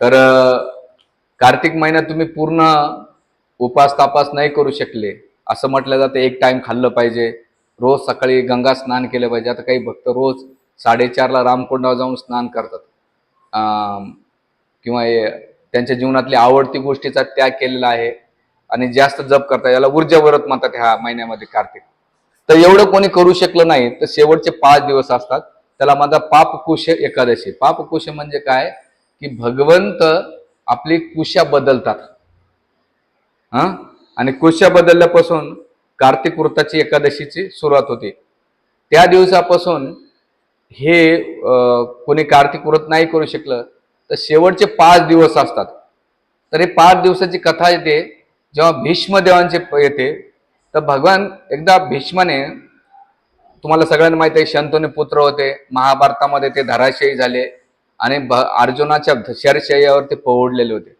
तर कार्तिक महिन्यात तुम्ही पूर्ण उपास तापास नाही करू शकले. असं म्हटलं जातं एक टाईम खाल्लं पाहिजे. रोज सकाळी गंगा स्नान केलं पाहिजे. आता काही भक्त रोज साडेचारला रामकुंडावर जाऊन स्नान करतात. किंवा त्यांच्या जीवनातली आवडती गोष्टीचा त्याग केलेला आहे आणि जास्त जप करतात. याला ऊर्जा व्रत म्हणतात ह्या महिन्यामध्ये कार्तिक. तर एवढं कोणी करू शकलं नाही. तर शेवटचे पाच दिवस असतात. त्याला माझा पापकुश एकादशी. पापकुश म्हणजे काय? की भगवंत आपली कुशा बदलतात. हा? आणि कुशा बदलल्यापासून कार्तिक वृत्ताची एकादशीची सुरुवात होते. त्या दिवसापासून हे कोणी कार्तिक व्रत नाही करू शकलं तर शेवटचे पाच दिवस असतात. तर हे पाच दिवसाची कथा येते. जेव्हा भीष्मदेवांचे प- येते तर भगवान एकदा भीष्माने तुम्हाला सगळ्यांना माहिती आहे शंतोने पुत्र होते महाभारतामध्ये ते धराशयी झाले. आणि भ- अर्जुनाच्या शरशय्यावर ते होते.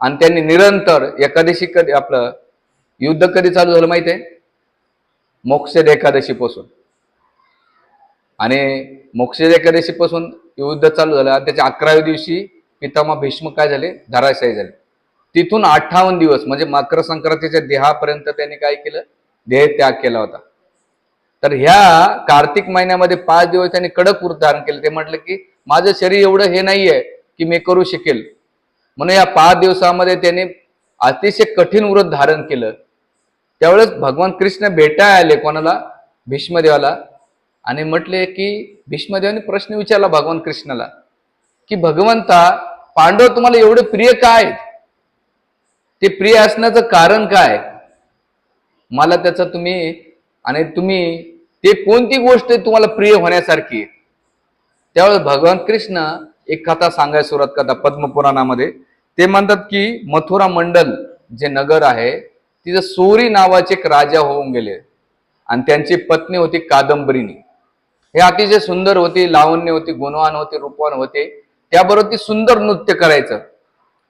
आणि त्यांनी निरंतर एकादशी कधी आपलं युद्ध कधी चालू झालं माहिती आहे? मोक्षद एकादशीपासून. आणि मोक्षद एकादशीपासून युद्ध चालू झालं आणि त्याच्या अकराव्या दिवशी पितामा भीष्म काय झाले? धराशायी झाले. तिथून अठ्ठावन्न दिवस म्हणजे मकर संक्रांतीच्या देहापर्यंत त्यांनी काय केलं? देह त्याग केला होता. तर ह्या कार्तिक महिन्यामध्ये पाच दिवस त्यांनी कडक व्रत धारण केलं. ते म्हटलं की माझं शरीर एवढं हे नाहीये की मी करू शकेल. म्हणून या पाच दिवसामध्ये त्याने अतिशय कठीण व्रत धारण केलं. त्यावेळेस भगवान कृष्ण भेटाय आले कोणाला? भीष्मदेवाला. आणि म्हटले की भीष्मदेवाने प्रश्न विचारला भगवान कृष्णाला की भगवंता पांडव तुम्हाला एवढे प्रिय काय ते प्रिय असण्याचं कारण काय? मला त्याचं तुम्ही आणि तुम्ही ते कोणती गोष्ट तुम्हाला प्रिय होण्यासारखी त्यावेळेस भगवान कृष्ण एक कथा सांगायला सुरुवात करतात पद्मपुराणामध्ये. ते म्हणतात की मथुरा मंडल जे नगर आहे तिथं सोरी नावाचे एक राजा होऊन गेले. आणि त्यांची पत्नी होती कादंबरीनी. हे अतिशय सुंदर होती लावण्य होती गुणवान होते रूपवान होते. त्याबरोबर ती सुंदर नृत्य करायचं.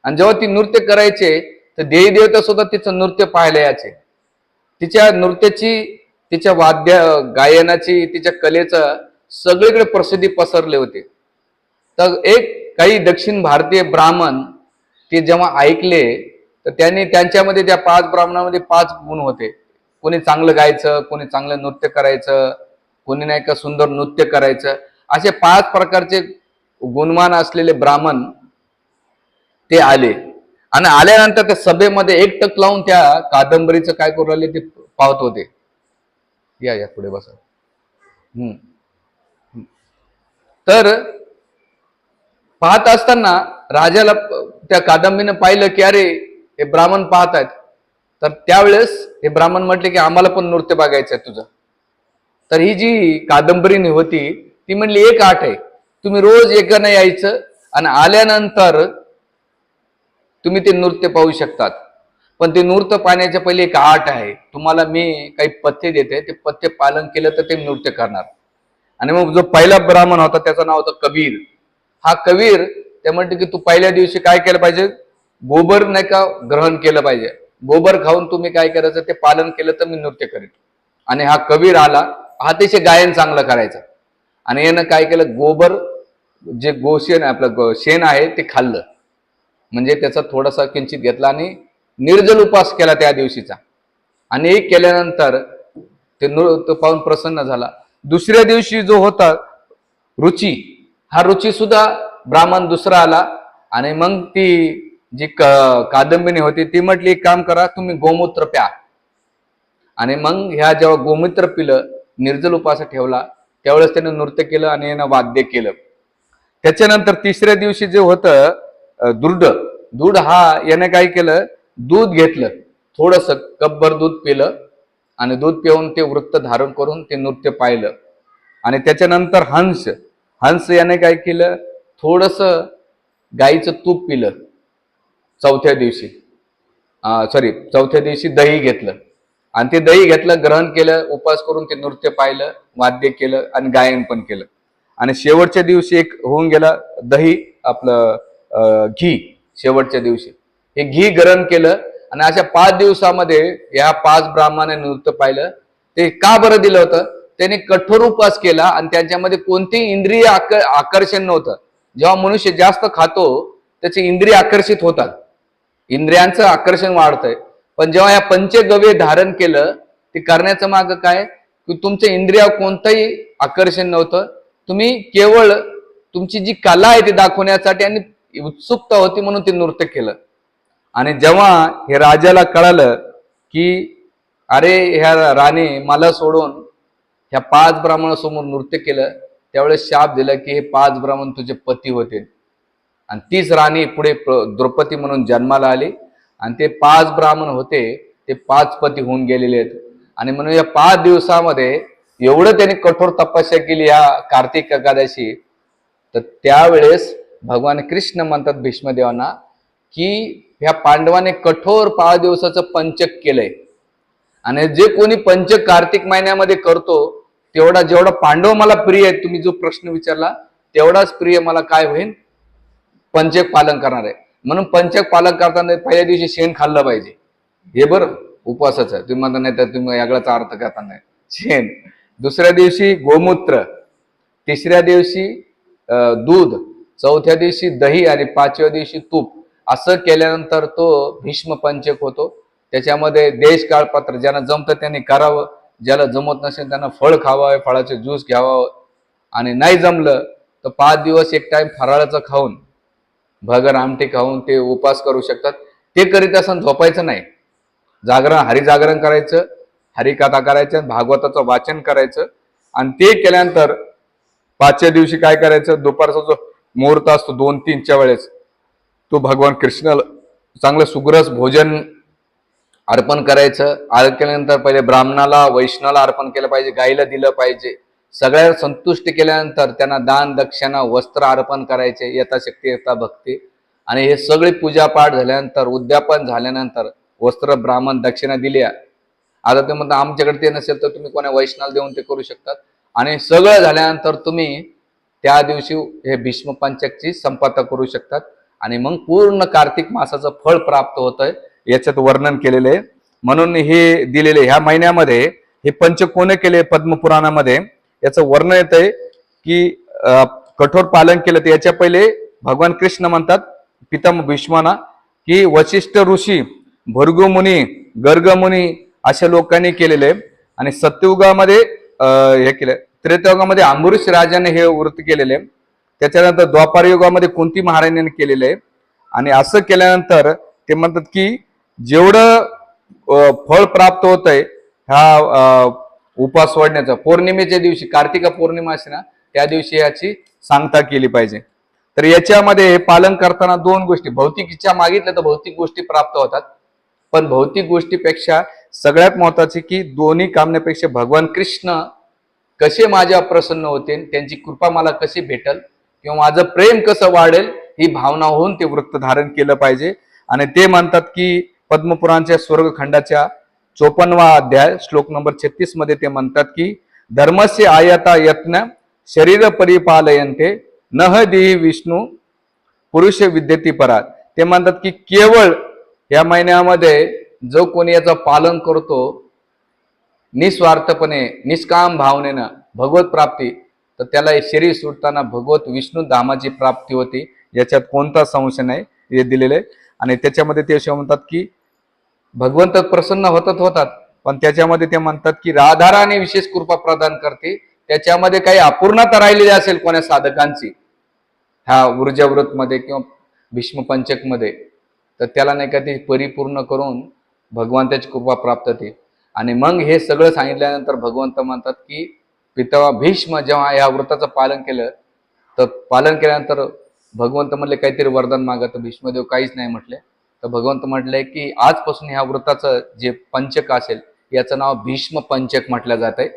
आणि जेव्हा ती नृत्य करायचे तर देवी देवता सुद्धा तिचं नृत्य पाहायला यायचे. तिच्या नृत्याची तिच्या वाद्य गायनाची तिच्या कलेचं सगळीकडे प्रसिद्धी पसरले होते. तर एक काही दक्षिण भारतीय ब्राह्मण ते जेव्हा ऐकले तर त्यांनी त्यांच्यामध्ये त्या पाच ब्राह्मणामध्ये पाच गुण होते. कोणी चांगलं गायचं कोणी चांगलं नृत्य करायचं कोणी नाही का सुंदर नृत्य करायचं. असे पाच प्रकारचे गुणवान असलेले ब्राह्मण ते आले. आणि आल्यानंतर त्या सभेमध्ये एक टक लावून त्या कादंबरीचं काय करू राहिले ते पाहत होते. या या पुढे बसा. हम्म. हम्म. तर पाहत असताना राजाला त्या कादंबीनं पाहिलं की अरे हे ब्राह्मण पाहत आहेत. तर त्यावेळेस हे ब्राह्मण म्हटले की आम्हाला पण नृत्य बघायचं आहे तुझं. तर ही जी कादंबरी होती ती म्हणली एक आठ आहे. तुम्ही रोज एकानं यायचं आणि आल्यानंतर तुम्ही ते नृत्य पाहू शकतात. पण ते नृत्य पाहण्याच्या पहिले एक आठ आहे. तुम्हाला मी काही पथ्य देते. ते पथ्य पालन केलं तर ते नृत्य करणार. आणि मग जो पहिला ब्राह्मण होता त्याचं नाव होतं कबीर. हा कबीर ते म्हणते की तू पहिल्या दिवशी काय केलं पाहिजे? गोबर नाही का ग्रहण केलं पाहिजे. गोबर खाऊन तुम्ही काय करायचं? ते पालन केलं तर मी नृत्य करेन. आणि हा कबीर आला अतिशय गायन चांगलं करायचं. आणि यानं काय केलं? गोबर जे गोशेन आपलं शेण आहे ते खाल्लं. म्हणजे त्याचा थोडासा किंचित घेतला आणि निर्जल उपास केला त्या दिवशीचा. आणि एक केल्यानंतर ते नृत्य पाहून प्रसन्न झाला. दुसऱ्या दिवशी जो होता रुची हा रुची सुद्धा ब्राह्मण दुसरा आला आणि मग ती जी क कादंबिनी होती ती म्हटली एक काम करा तुम्ही गोमूत्र प्या. आणि मग ह्या जेव्हा गोमूत्र पिलं निर्जल उपास ठेवला त्यावेळेस त्यानं नृत्य केलं आणि यानं वाद्य केलं. त्याच्यानंतर तिसऱ्या दिवशी जे होतं दुर्ड दूध हा याने काय केलं दूध घेतलं थोडस कपभर दूध पिलं आणि दूध पिऊन ते वृत्त धारण करून ते नृत्य पाहिलं. आणि त्याच्यानंतर हंस हंस याने काय केलं? थोडस गाईचं तूप पिलं. चौथ्या दिवशी. सॉरी चौथ्या दिवशी दही घेतलं. आणि ते दही घेतलं ग्रहण केलं उपास करून ते नृत्य पाहिलं वाद्य केलं आणि गायन पण केलं. आणि शेवटच्या दिवशी एक होऊन गेला दही आपलं घी. शेवटच्या दिवशी. हे घी ग्रहण केलं आणि अशा पाच दिवसामध्ये या पाच ब्राह्मणाने नृत्य पाहिलं. ते का बरं दिलं होतं? त्याने कठोर उपास केला आणि त्यांच्यामध्ये कोणतेही इंद्रिय आकर्षण नव्हतं. जेव्हा मनुष्य जास्त खातो त्याचे इंद्रिय आकर्षित होतात. इंद्रियांचं आकर्षण वाढतंय. पण जेव्हा या पंचगव्य धारण केलं ते करण्याचं माग काय? की तुमच्या इंद्रियावर कोणतंही आकर्षण नव्हतं. तुम्ही केवळ तुमची जी कला आहे ती दाखवण्यासाठी आणि उत्सुकता होती म्हणून ते नृत्य केलं. आणि जेव्हा हे राजाला कळालं की अरे ह्या राणे मला सोडून ह्या पाच ब्राह्मणासमोर नृत्य केलं त्यावेळेस शाप दिला की हे पाच ब्राह्मण तुझे पती होते. आणि तीच राणी पुढे द्रौपदी म्हणून जन्माला आली. आणि ते पाच ब्राह्मण होते ते पाच पती होऊन गेलेले आहेत. आणि म्हणून या पाच दिवसामध्ये एवढं त्यांनी कठोर तपस्या केली या कार्तिक एकादशी. तर त्यावेळेस भगवान कृष्ण म्हणतात भीष्मदेवांना की ह्या पांडवाने कठोर पाच दिवसाचं पंचक केलंय. आणि जे कोणी पंचक कार्तिक महिन्यामध्ये करतो तेवढा जेवढा पांडव मला प्रिय आहे तुम्ही जो प्रश्न विचारला तेवढाच प्रिय मला काय होईल पंचक पालन करणार आहे. म्हणून पंचक पालन करताना पहिल्या दिवशी शेण खाल्लं पाहिजे. हे बरं उपवासाचं आहे. तुम्ही म्हणता नाही तर तुम्ही यागळाचा अर्थ करता नाही. शेण. दुसऱ्या दिवशी गोमूत्र. तिसऱ्या दिवशी दूध. चौथ्या दिवशी दही आणि पाचव्या दिवशी तूप. असं केल्यानंतर तो भीष्म पंचक होतो. त्याच्यामध्ये देश काळपात्र ज्यांना जमतं त्यांनी करावं. ज्याला जमत नसेल त्यांना फळ खावावे फळाचे ज्यूस घ्यावावं आणि नाही जमलं तर पाच दिवस एक टाइम फराळाचं खाऊन भगर आमटी खाऊन ते उपास करू शकतात. ते करीत असताना झोपायचं नाही. जागरण हरिजागरण करायचं हरिकथा करायचं भागवताचं वाचन करायचं. आणि ते केल्यानंतर पाचव्या दिवशी काय करायचं? दुपारचा जो मुहूर्त असतो दोन तीनच्या वेळेस तो भगवान कृष्णाला चांगलं सुग्रस भोजन अर्पण करायचं. अर्पण केल्यानंतर पहिले ब्राह्मणाला वैष्णाला अर्पण केलं पाहिजे गाईला दिलं पाहिजे. सगळ्या संतुष्ट केल्यानंतर त्यांना दान दक्षिणा वस्त्र अर्पण करायचे यथाशक्ती यथा भक्ती आणि हे सगळे पूजापाठ झाल्यानंतर उद्यापन झाल्यानंतर वस्त्र ब्राह्मण दक्षिणा दिल्या. आता ते म्हणतात आमच्याकडे ते नसेल तर तुम्ही कोणा वैष्णव देऊन ते करू शकतात. आणि सगळं झाल्यानंतर तुम्ही त्या दिवशी हे भीष्म पंचकची संपदा करू शकतात. आणि मग पूर्ण कार्तिक मासाचं फळ प्राप्त होतंय. याच्यात वर्णन केलेलं आहे. म्हणून हे दिलेले ह्या महिन्यामध्ये हे पंचकोने केले पद्मपुराणामध्ये. याचं वर्णन येत आहे की कठोर पालन केलं. तर याच्या पहिले भगवान कृष्ण म्हणतात पितामह भीष्माना की वशिष्ठ ऋषी भृगुमुनी गर्गमुनी अशा लोकांनी केलेले. आहे. आणि सत्ययुगामध्ये हे केलं. त्रेतयुगामध्ये अंबरीश राजाने हे व्रत केलेले. आहे. त्याच्यानंतर द्वापार युगामध्ये कोणती महाराजांनी केलेलं आहे? आणि असं केल्यानंतर ते म्हणतात की जेवढं फळ प्राप्त होत आहे ह्या उपास सोडण्याचा पौर्णिमेच्या दिवशी कार्तिका पौर्णिमा असते ना त्या दिवशी याची सांगता केली पाहिजे. तर याच्यामध्ये पालन करताना दोन गोष्टी भौतिक इच्छा मागितल्या तर भौतिक गोष्टी प्राप्त होतात. पण भौतिक गोष्टीपेक्षा सगळ्यात महत्त्वाचे की दोन्ही कामण्यापेक्षा भगवान कृष्ण कसे माझ्या प्रसन्न होते त्यांची कृपा मला कशी भेटल किंवा माझं प्रेम कसं वाढेल ही भावना होऊन ते वृत्त धारण केलं पाहिजे. आणि ते म्हणतात की पद्मपुराणच्या स्वर्गखंडाच्या चोपन्नवा अध्याय श्लोक नंबर छत्तीसमध्ये ते म्हणतात की धर्मस्य आयता यत्न शरीर परिपालयन्ते नह देही विष्णू पुरुष विद्यती परात. ते म्हणतात की केवळ या महिन्यामध्ये जो कोणी याचं पालन करतो निस्वार्थपणे निष्काम भावनेनं भगवत प्राप्ती तर त्याला हे शरीर सुटताना भगवत विष्णू धामाची प्राप्ती होती. याच्यात कोणता संशय नाही हे दिलेले आहे. आणि त्याच्यामध्ये ते असे म्हणतात की भगवंत प्रसन्न होतात होतात पण त्याच्यामध्ये ते म्हणतात की राधाराने विशेष कृपा प्रदान करते. त्याच्यामध्ये काही अपूर्णता राहिलेली असेल कोण्या साधकांची ह्या ऊर्जावृत मध्ये किंवा भीष्मपंचकमध्ये मध्ये तर त्याला नाही का ती परिपूर्ण करून भगवंताची कृपा प्राप्त होते. आणि मग हे सगळं सांगितल्यानंतर भगवंत म्हणतात की पितावा भीष्म जेव्हा या व्रताचं पालन केलं तर पालन केल्यानंतर भगवंत म्हणले काहीतरी वरदान मागा. तर भीष्मदेव काहीच नाही म्हटले. तर भगवंत म्हटले की आजपासून ह्या व्रताचं जे पंचक असेल याचं नाव भीष्म पंचक म्हटलं जात आहे.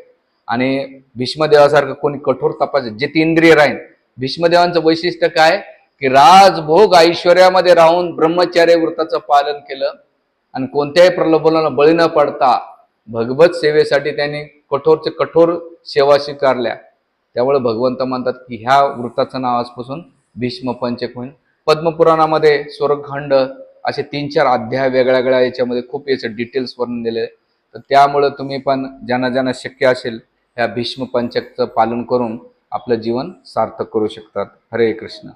आणि भीष्मदेवासारखं कोणी कठोर तपास जितेंद्रिय राहीन. भीष्मदेवांचं वैशिष्ट्य काय? की राजभोग ऐश्वर्यामध्ये राहून ब्रह्मचार्य व्रताचं पालन केलं. आणि कोणत्याही प्रलोभनाला बळी न पडता भगवत सेवेसाठी त्यांनी कठोरचे कठोर सेवा स्वीकारल्या. त्यामुळे भगवंत म्हणतात की ह्या वृत्ताचं नाव आजपासून भीष्म पंचक होईल पद्मपुराणामध्ये स्वर्गखंड असे तीन चार अध्याय वेगळ्या वेगळ्या याच्यामध्ये खूप याचं डिटेल्स वर्णन दिले आहे. तर त्यामुळं तुम्ही पण ज्यांना ज्यांना शक्य असेल ह्या भीष्म पंचकचं पालन करून आपलं जीवन सार्थक करू शकतात. हरे कृष्ण.